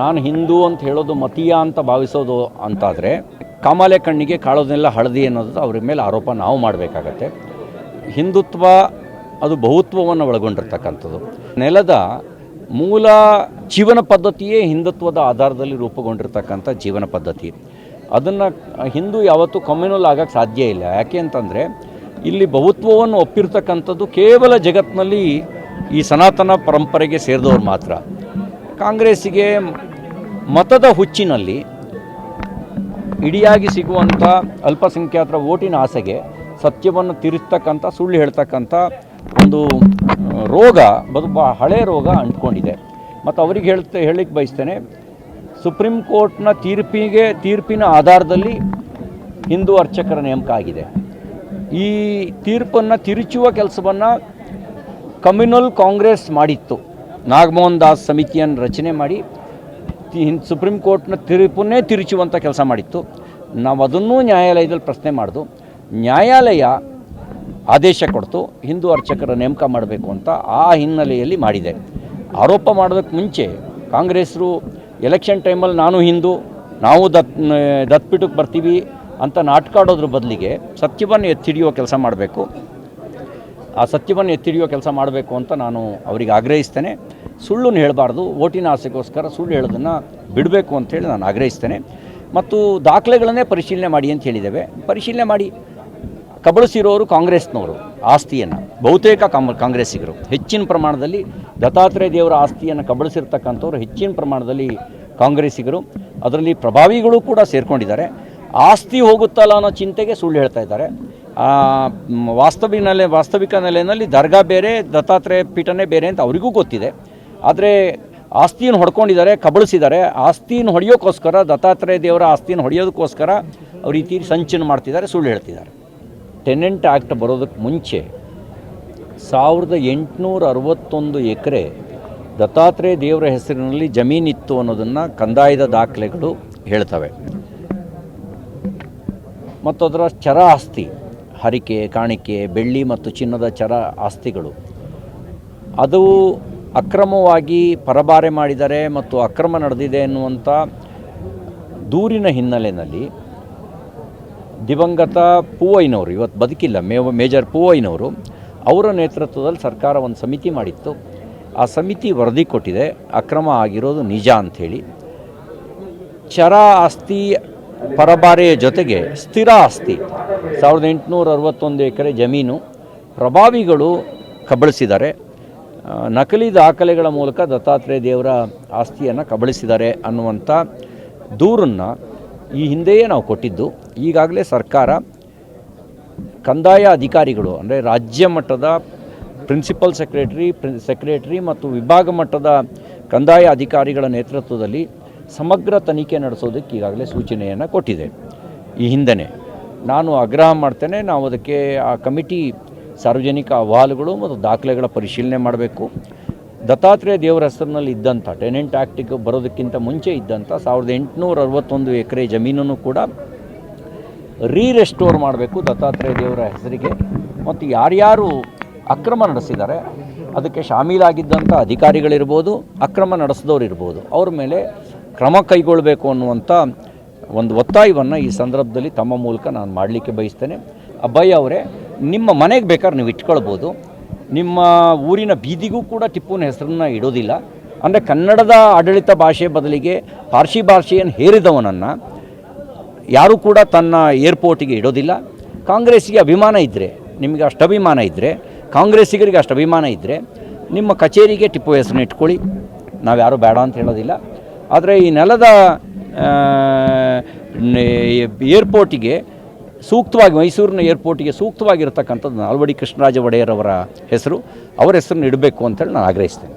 ನಾನು ಹಿಂದೂ ಅಂತ ಹೇಳೋದು ಮತೀಯ ಅಂತ ಭಾವಿಸೋದು ಅಂತಾದರೆ, ಕಾಮಾಲೆ ಕಣ್ಣಿಗೆ ಕಾಳೋದನ್ನೆಲ್ಲ ಹಳದಿ ಅನ್ನೋದು ಅವ್ರ ಮೇಲೆ ಆರೋಪ ನಾವು ಮಾಡಬೇಕಾಗತ್ತೆ. ಹಿಂದುತ್ವ ಅದು ಬಹುತ್ವವನ್ನು ಒಳಗೊಂಡಿರ್ತಕ್ಕಂಥದ್ದು. ನೆಲದ ಮೂಲ ಜೀವನ ಪದ್ಧತಿಯೇ ಹಿಂದುತ್ವದ ಆಧಾರದಲ್ಲಿ ರೂಪುಗೊಂಡಿರ್ತಕ್ಕಂಥ ಜೀವನ ಪದ್ಧತಿ. ಅದನ್ನು ಹಿಂದೂ ಯಾವತ್ತೂ ಕಮ್ಯುನಲ್ ಆಗೋಕ್ಕೆ ಸಾಧ್ಯ ಇಲ್ಲ. ಯಾಕೆ ಅಂತಂದರೆ, ಇಲ್ಲಿ ಬಹುತ್ವವನ್ನು ಒಪ್ಪಿರ್ತಕ್ಕಂಥದ್ದು ಕೇವಲ ಜಗತ್ತಿನಲ್ಲಿ ಈ ಸನಾತನ ಪರಂಪರೆಗೆ ಸೇರಿದವ್ರು ಮಾತ್ರ. ಕಾಂಗ್ರೆಸ್ಸಿಗೆ ಮತದ ಹುಚ್ಚಿನಲ್ಲಿ ಇಡಿಯಾಗಿ ಸಿಗುವಂಥ ಅಲ್ಪಸಂಖ್ಯಾತರ ಓಟಿನ ಆಸೆಗೆ ಸತ್ಯವನ್ನು ತಿರುಸ್ತಕ್ಕಂಥ, ಸುಳ್ಳು ಹೇಳ್ತಕ್ಕಂಥ ಒಂದು ರೋಗ ಬದು ಹಳೆ ರೋಗ ಅಂಟ್ಕೊಂಡಿದೆ. ಮತ್ತು ಅವರಿಗೆ ಹೇಳ್ತ ಹೇಳಿಕ್ಕೆ ಬಯಸ್ತೇನೆ, ಸುಪ್ರೀಂ ಕೋರ್ಟ್ನ ತೀರ್ಪಿಗೆ, ತೀರ್ಪಿನ ಆಧಾರದಲ್ಲಿ ಹಿಂದೂ ಅರ್ಚಕರ ನೇಮಕ ಆಗಿದೆ. ಈ ತೀರ್ಪನ್ನು ತಿರುಚುವ ಕೆಲಸವನ್ನು ಕಮ್ಯುನಲ್ ಕಾಂಗ್ರೆಸ್ ಮಾಡಿತ್ತು. ನಾಗಮೋಹನ್ ದಾಸ್ ಸಮಿತಿಯನ್ನು ರಚನೆ ಮಾಡಿ ಸುಪ್ರೀಂ ಕೋರ್ಟ್ನ ತೀರ್ಪನ್ನೇ ತಿರುಚುವಂಥ ಕೆಲಸ ಮಾಡಿತ್ತು. ನಾವು ಅದನ್ನೂ ನ್ಯಾಯಾಲಯದಲ್ಲಿ ಪ್ರಶ್ನೆ ಮಾಡಿದು, ನ್ಯಾಯಾಲಯ ಆದೇಶ ಕೊಡ್ತು, ಹಿಂದೂ ಅರ್ಚಕರ ನೇಮಕ ಮಾಡಬೇಕು ಅಂತ ಆ ಹಿನ್ನೆಲೆಯಲ್ಲಿ ಮಾಡಿದೆ. ಆರೋಪ ಮಾಡೋದಕ್ಕೆ ಮುಂಚೆ ಕಾಂಗ್ರೆಸ್ರು, ಎಲೆಕ್ಷನ್ ಟೈಮಲ್ಲಿ ನಾನು ಹಿಂದೂ, ನಾವು ದತ್ ದತ್ಪೀಠಕ್ಕೆ ಬರ್ತೀವಿ ಅಂತ ನಾಟಕ ಆಡೋದ್ರ ಬದಲಿಗೆ ಸತ್ಯವನ್ನು ಎತ್ತಿಡಿಯುವ ಕೆಲಸ ಮಾಡಬೇಕು. ಆ ಸತ್ಯವನ್ನು ಎತ್ತಿಡಿಯೋ ಕೆಲಸ ಮಾಡಬೇಕು ಅಂತ ನಾನು ಅವರಿಗೆ ಆಗ್ರಹಿಸ್ತೇನೆ. ಸುಳ್ಳನ್ನು ಹೇಳಬಾರ್ದು, ಓಟಿನ ಆಸೆಗೋಸ್ಕರ ಸುಳ್ಳು ಹೇಳೋದನ್ನು ಬಿಡಬೇಕು ಅಂತೇಳಿ ನಾನು ಆಗ್ರಹಿಸ್ತೇನೆ. ಮತ್ತು ದಾಖಲೆಗಳನ್ನೇ ಪರಿಶೀಲನೆ ಮಾಡಿ ಅಂತ ಹೇಳಿದ್ದೇವೆ. ಪರಿಶೀಲನೆ ಮಾಡಿ, ಕಬಳಿಸಿರೋರು ಕಾಂಗ್ರೆಸ್ನವರು ಆಸ್ತಿಯನ್ನು, ಬಹುತೇಕ ಕಾಮ್ ಕಾಂಗ್ರೆಸ್ಸಿಗರು. ಹೆಚ್ಚಿನ ಪ್ರಮಾಣದಲ್ಲಿ ದತ್ತಾತ್ರೇಯ ದೇವರ ಆಸ್ತಿಯನ್ನು ಕಬಳಿಸಿರ್ತಕ್ಕಂಥವ್ರು ಹೆಚ್ಚಿನ ಪ್ರಮಾಣದಲ್ಲಿ ಕಾಂಗ್ರೆಸ್ಸಿಗರು. ಅದರಲ್ಲಿ ಪ್ರಭಾವಿಗಳು ಕೂಡ ಸೇರಿಕೊಂಡಿದ್ದಾರೆ. ಆಸ್ತಿ ಹೋಗುತ್ತಲ್ಲ ಅನ್ನೋ ಚಿಂತೆಗೆ ಸುಳ್ಳು ಹೇಳ್ತಾ ಇದ್ದಾರೆ. ವಾಸ್ತವಿಕ ನೆಲೆ, ವಾಸ್ತವಿಕ ನೆಲೆಯಲ್ಲಿ ದರ್ಗಾ ಬೇರೆ, ದತ್ತಾತ್ರೇಯ ಪೀಠನೇ ಬೇರೆ ಅಂತ ಅವರಿಗೂ ಗೊತ್ತಿದೆ. ಆದರೆ ಆಸ್ತಿಯನ್ನು ಹೊಡ್ಕೊಂಡಿದ್ದಾರೆ, ಕಬಳಿಸಿದ್ದಾರೆ. ಆಸ್ತಿಯನ್ನು ಹೊಡೆಯೋಕ್ಕೋಸ್ಕರ ದತ್ತಾತ್ರೇಯ ದೇವರ ಆಸ್ತಿಯನ್ನು ಹೊಡೆಯೋದಕ್ಕೋಸ್ಕರ ಅವ್ರು ಈ ತೀರಿ ಸಂಚನ ಮಾಡ್ತಿದ್ದಾರೆ, ಸುಳ್ಳು ಹೇಳ್ತಿದ್ದಾರೆ. ಟೆನೆಂಟ್ ಆ್ಯಕ್ಟ್ ಬರೋದಕ್ಕೆ ಮುಂಚೆ ಸಾವಿರದ ಎಂಟುನೂರ ಅರವತ್ತೊಂದು ಎಕರೆ ದತ್ತಾತ್ರೇಯ ದೇವರ ಹೆಸರಿನಲ್ಲಿ ಜಮೀನಿತ್ತು ಅನ್ನೋದನ್ನು ಕಂದಾಯದ ದಾಖಲೆಗಳು ಹೇಳ್ತವೆ. ಮತ್ತು ಅದರ ಚರ ಆಸ್ತಿ. ಹರಿಕೆ, ಕಾಣಿಕೆ, ಬೆಳ್ಳಿ ಮತ್ತು ಚಿನ್ನದ ಚರ ಆಸ್ತಿಗಳು. ಅದು ಅಕ್ರಮವಾಗಿ ಪರಬಾರೆ ಮಾಡಿದರೆ ಮತ್ತು ಅಕ್ರಮ ನಡೆದಿದೆ ಎನ್ನುವಂಥ ದೂರಿನ ಹಿನ್ನೆಲೆಯಲ್ಲಿ ದಿವಂಗತ ಪೂವಯ್ಯನವರು ಇವತ್ತು ಬದುಕಿಲ್ಲ, ಮೇ, ಮೇಜರ್ ಪೂವಯ್ಯನವರು ಅವರ ನೇತೃತ್ವದಲ್ಲಿ ಸರ್ಕಾರ ಒಂದು ಸಮಿತಿ ಮಾಡಿತ್ತು. ಆ ಸಮಿತಿ ವರದಿ ಕೊಟ್ಟಿದೆ, ಅಕ್ರಮ ಆಗಿರೋದು ನಿಜ ಅಂಥೇಳಿ. ಚರ ಆಸ್ತಿ ಪರಬಾರೆಯ ಜೊತೆಗೆ ಸ್ಥಿರ ಆಸ್ತಿ. ಸಾವಿರದ ಎಂಟುನೂರ ಅರವತ್ತೊಂದು ಎಕರೆ ಜಮೀನು ಪ್ರಭಾವಿಗಳು ಕಬಳಿಸಿದ್ದಾರೆ. ನಕಲಿ ದಾಖಲೆಗಳ ಮೂಲಕ ದತ್ತಾತ್ರೇಯ ದೇವರ ಆಸ್ತಿಯನ್ನು ಕಬಳಿಸಿದ್ದಾರೆ ಅನ್ನುವಂಥ ದೂರನ್ನು ಈ ಹಿಂದೆಯೇ ನಾವು ಕೊಟ್ಟಿದ್ದು. ಈಗಾಗಲೇ ಸರ್ಕಾರ ಕಂದಾಯ ಅಧಿಕಾರಿಗಳು, ಅಂದರೆ ರಾಜ್ಯ ಮಟ್ಟದ ಪ್ರಿನ್ಸಿಪಲ್ ಸೆಕ್ರೆಟರಿ ಪ್ರಿನ್ ಸೆಕ್ರೆಟರಿ ಮತ್ತು ವಿಭಾಗ ಮಟ್ಟದ ಕಂದಾಯ ಅಧಿಕಾರಿಗಳ ನೇತೃತ್ವದಲ್ಲಿ ಸಮಗ್ರ ತನಿಖೆ ನಡೆಸೋದಕ್ಕೆ ಈಗಾಗಲೇ ಸೂಚನೆಯನ್ನು ಕೊಟ್ಟಿದೆ. ಈ ಹಿಂದೆ ನಾನು ಆಗ್ರಹ ಮಾಡ್ತೇನೆ, ನಾವು ಅದಕ್ಕೆ ಆ ಕಮಿಟಿ ಸಾರ್ವಜನಿಕ ಅಹವಾಲುಗಳು ಮತ್ತು ದಾಖಲೆಗಳ ಪರಿಶೀಲನೆ ಮಾಡಬೇಕು. ದತ್ತಾತ್ರೇಯ ದೇವರ ಹೆಸರಿನಲ್ಲಿ ಇದ್ದಂಥ, ಟೆನೆಂಟ್ ಆ್ಯಕ್ಟಿಗೆ ಬರೋದಕ್ಕಿಂತ ಮುಂಚೆ ಇದ್ದಂಥ ಸಾವಿರದ ಎಂಟುನೂರ ಅರವತ್ತೊಂದು ಎಕರೆ ಜಮೀನನ್ನು ಕೂಡ ರೀ ರೆಸ್ಟೋರ್ ಮಾಡಬೇಕು ದತ್ತಾತ್ರೇಯ ದೇವರ ಹೆಸರಿಗೆ. ಮತ್ತು ಯಾರ್ಯಾರು ಅಕ್ರಮ ನಡೆಸಿದ್ದಾರೆ, ಅದಕ್ಕೆ ಶಾಮೀಲಾಗಿದ್ದಂಥ ಅಧಿಕಾರಿಗಳಿರ್ಬೋದು, ಅಕ್ರಮ ನಡೆಸಿದವರು ಇರ್ಬೋದು ಅವ್ರ ಮೇಲೆ ಕ್ರಮ ಕೈಗೊಳ್ಳಬೇಕು ಅನ್ನುವಂಥ ಒಂದು ಒತ್ತಾಯವನ್ನು ಈ ಸಂದರ್ಭದಲ್ಲಿ ತಮ್ಮ ಮೂಲಕ ನಾನು ಮಾಡಲಿಕ್ಕೆ ಬಯಸ್ತೇನೆ. ಅಬ್ಬಯ್ಯ ಅವರೇ, ನಿಮ್ಮ ಮನೆಗೆ ಬೇಕಾದ್ರೆ ನೀವು ಇಟ್ಕೊಳ್ಬೋದು. ನಿಮ್ಮ ಊರಿನ ಬೀದಿಗೂ ಕೂಡ ಟಿಪ್ಪುವಿನ ಹೆಸರನ್ನ ಇಡೋದಿಲ್ಲ. ಅಂದರೆ ಕನ್ನಡದ ಆಡಳಿತ ಭಾಷೆ ಬದಲಿಗೆ ಪಾರ್ಸಿ ಭಾಷೆಯನ್ನು ಹೇರಿದವನನ್ನು ಯಾರೂ ಕೂಡ ತನ್ನ ಏರ್ಪೋರ್ಟಿಗೆ ಇಡೋದಿಲ್ಲ. ಕಾಂಗ್ರೆಸ್ಸಿಗೆ ಅಭಿಮಾನ ಇದ್ದರೆ ನಿಮಗೆ ಅಷ್ಟು ಅಭಿಮಾನ ಇದ್ದರೆ ಕಾಂಗ್ರೆಸ್ಸಿಗರಿಗೆ ಅಷ್ಟು ಅಭಿಮಾನ ಇದ್ದರೆ ನಿಮ್ಮ ಕಚೇರಿಗೆ ಟಿಪ್ಪು ಹೆಸರನ್ನ ಇಟ್ಕೊಳ್ಳಿ. ನಾವು ಯಾರೂ ಬೇಡ ಅಂತ ಹೇಳೋದಿಲ್ಲ. ಆದರೆ ಈ ನೆಲದ ಏರ್ಪೋರ್ಟಿಗೆ ಸೂಕ್ತವಾಗಿ, ಮೈಸೂರಿನ ಏರ್ಪೋರ್ಟಿಗೆ ಸೂಕ್ತವಾಗಿರ್ತಕ್ಕಂಥದ್ದು ನಾಲ್ವಡಿ ಕೃಷ್ಣರಾಜ ಒಡೆಯರ್ ಅವರ ಹೆಸರು. ಅವರ ಹೆಸರನ್ನು ಇಡಬೇಕು ಅಂತೇಳಿ ನಾನು ಆಗ್ರಹಿಸ್ತೇನೆ.